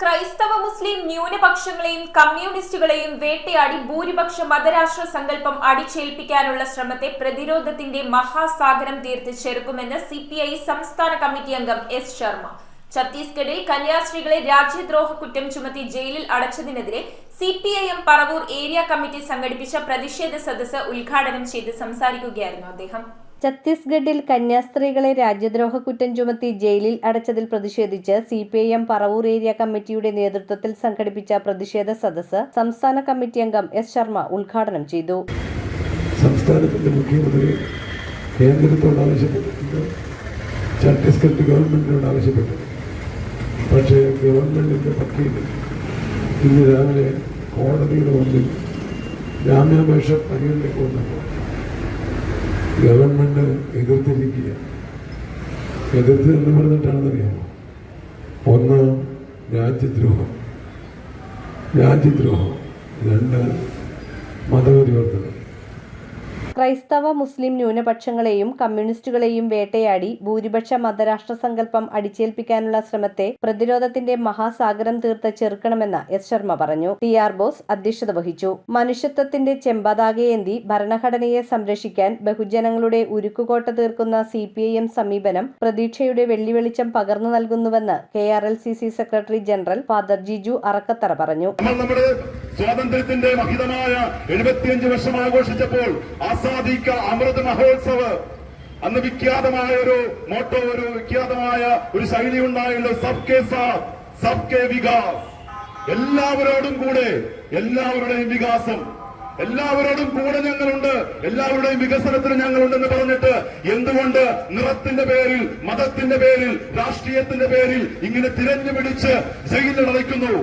ക്രൈസ്തവ മുസ്ലിം ന്യൂനപക്ഷങ്ങളെയും കമ്മ്യൂണിസ്റ്റുകളെയും വേട്ടയാടി ഭൂരിപക്ഷ മതരാഷ്ട്ര സങ്കല്പം അടിച്ചേൽപ്പിക്കാനുള്ള ശ്രമത്തെ പ്രതിരോധത്തിന്റെ മഹാസാഗരം തീർത്ത് ചെറുക്കുമെന്ന് സി സംസ്ഥാന കമ്മിറ്റി അംഗം എസ് ശർമ്മ. ഛത്തീസ്ഗഡിൽ കന്യാസ്ത്രീകളെ രാജ്യദ്രോഹ കുറ്റം ചുമത്തി ജയിലിൽ അടച്ചതിനെതിരെ C P I M Paravur area committee സംഘടിപ്പിച്ച പ്രതിഷേധ സദസ്സ് ഉദ്ഘാടനം ചെയ്ത് സംസാരിക്കുകയായിരുന്നു അദ്ദേഹം. ഛത്തീസ്ഗഡിൽ കന്യാസ്ത്രീകളെ രാജ്യദ്രോഹ കുറ്റം ചുമത്തി ജയിലിൽ അടച്ചതിൽ പ്രതിഷേധിച്ച് C P I M Paravur area കമ്മിറ്റിയുടെ നേതൃത്വത്തിൽ സംഘടിപ്പിച്ച പ്രതിഷേധ സദസ് സംസ്ഥാന കമ്മിറ്റി അംഗം എസ് ശർമ്മ ഉദ്ഘാടനം ചെയ്തു. സംസ്ഥാനത്തിന്റെ മുഖ്യമന്ത്രി കേന്ദ്രത്തോട് ആവശ്യപ്പെട്ടിട്ടുണ്ട്. ഛത്തീസ്ഗഡ് ഗവൺമെന്റിനോട് ആവശ്യപ്പെട്ടു. പക്ഷേ ഗവൺമെന്റിന്റെ വക്കീൽ ഇന്ന് രാവിലെ കോടതിയുടെ മുമ്പിൽ ജാമ്യാപേക്ഷ പരിഗണനയ്ക്ക് വന്നപ്പോൾ ഗവൺമെന്റ് എതിർത്തിരിക്കുക. എതിർത്ത് എന്ന് പറഞ്ഞിട്ടാണെന്നറിയാമോ? ഒന്ന് രാജ്യദ്രോഹം. രാജ്യദ്രോഹം. രണ്ട് മതപരിവർത്തനം. ക്രൈസ്തവ മുസ്ലിം ന്യൂനപക്ഷങ്ങളെയും കമ്മ്യൂണിസ്റ്റുകളെയും വേട്ടയാടി ഭൂരിപക്ഷ മതരാഷ്ട്ര സങ്കല്പം അടിച്ചേൽപ്പിക്കാനുള്ള ശ്രമത്തെ പ്രതിരോധത്തിന്റെ മഹാസാഗരം തീർത്ത് ചെറുക്കണമെന്ന് എസ് ശർമ്മ പറഞ്ഞു. ടി ആർ ബോസ് അധ്യക്ഷത വഹിച്ചു. മനുഷ്യത്വത്തിന്റെ ചെമ്പതാകയേന്തി ഭരണഘടനയെ സംരക്ഷിക്കാൻ ബഹുജനങ്ങളുടെ ഉരുക്കുകോട്ട തീർക്കുന്ന സി പി ഐ എം സമീപനം പ്രതീക്ഷയുടെ വെള്ളിവെളിച്ചം പകർന്നു നൽകുന്നുവെന്ന് K R L C C secretary general father Jiju Arakkathara പറഞ്ഞു. സ്വാതന്ത്ര്യത്തിന്റെ മഹിതമായ എഴുപത്തിയഞ്ച് വർഷം ആഘോഷിച്ചപ്പോൾ ആസാദിക്ക അമൃത് മഹോത്സവ്. അന്ന് വിഖ്യാതമായ ഒരു മോട്ടോ ഒരു വിഖ്യാതമായ ഒരു ശൈലി ഉണ്ടായുള്ള സബ് കെ സാബ് സബ് കെ വികാസ്. എല്ലാവരോടും കൂടെ എല്ലാവരുടെയും വികാസം. എല്ലാവരോടും കൂടെ ഞങ്ങളുണ്ട്. എല്ലാവരുടെയും വികസനത്തിന് ഞങ്ങളുണ്ടെന്ന് പറഞ്ഞിട്ട് എന്തുകൊണ്ട് നിറത്തിന്റെ പേരിൽ മതത്തിന്റെ പേരിൽ രാഷ്ട്രീയത്തിന്റെ പേരിൽ ഇങ്ങനെ തിരഞ്ഞു പിടിച്ച് ജയിലിലടയ്ക്കുന്നു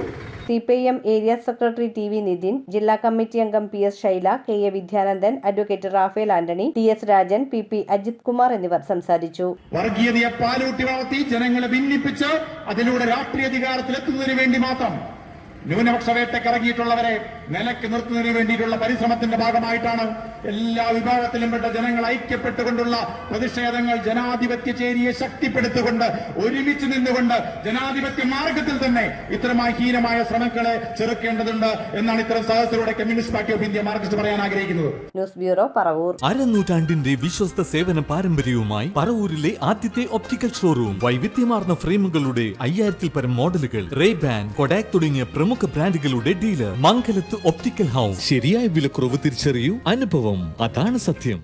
C P M area secretary T V Nithin ജില്ലാ കമ്മിറ്റി അംഗം P S Shaila K A Vidyanandan advocate Raphael Antony T S Rajan P P Ajith Kumar എന്നിവർ സംസാരിച്ചു. വർഗീയതയെ പാലൂട്ടി വളർത്തി ജനങ്ങളെ ഭിന്നിപ്പിച്ച് അതിലൂടെ രാഷ്ട്രീയ അധികാരത്തിലെത്തുന്നതിന് വേണ്ടി മാത്രം ന്യൂനപക്ഷ വേട്ടക്കിറങ്ങിയിട്ടുള്ളവരെ നിലയ്ക്ക് നിർത്തുന്നതിന് വേണ്ടിയിട്ടുള്ള പരിശ്രമത്തിന്റെ ഭാഗമായിട്ടാണ് എല്ലാ വിഭാഗത്തിലും പെട്ട ജനങ്ങൾ ഐക്യപ്പെട്ടുകൊണ്ടുള്ള പ്രതിഷേധങ്ങൾ ജനാധിപത്യ ചേരിയെ ശക്തിപ്പെടുത്തുകൊണ്ട് ഒരുമിച്ച് നിന്നുകൊണ്ട് ജനാധിപത്യ മാർഗത്തിൽ തന്നെ ഇത്തരം ഹീനമായ ശ്രമങ്ങളെ ചെറുക്കേണ്ടതുണ്ട് എന്നാണ് ഇത്തരം സദസ്സിലൂടെ communist party of India Marxist പറയാൻ ആഗ്രഹിക്കുന്നത്. News bureau Paravur. അരനൂറ്റാണ്ടിന്റെ വിശ്വസ്ത സേവന പാരമ്പര്യവുമായി പറവൂരിലെ ആദ്യത്തെ ഒപ്റ്റിക്കൽ ഷോറൂം വൈവിധ്യമാർന്ന ഫ്രെയിമുകളുടെ അയ്യായിരത്തിൽ പരം മോഡലുകൾ റേ ബാൻ കൊഡാക് തുടങ്ങിയ പ്രമുഖ ബ്രാൻഡുകളുടെ ഡീലർ മംഗലത്ത് ഒപ്റ്റിക്കൽ ഹൗസ് ശരിയായ വിലക്കുറവ് തിരിച്ചറിയൂ അനുഭവം അതാണ് സത്യം.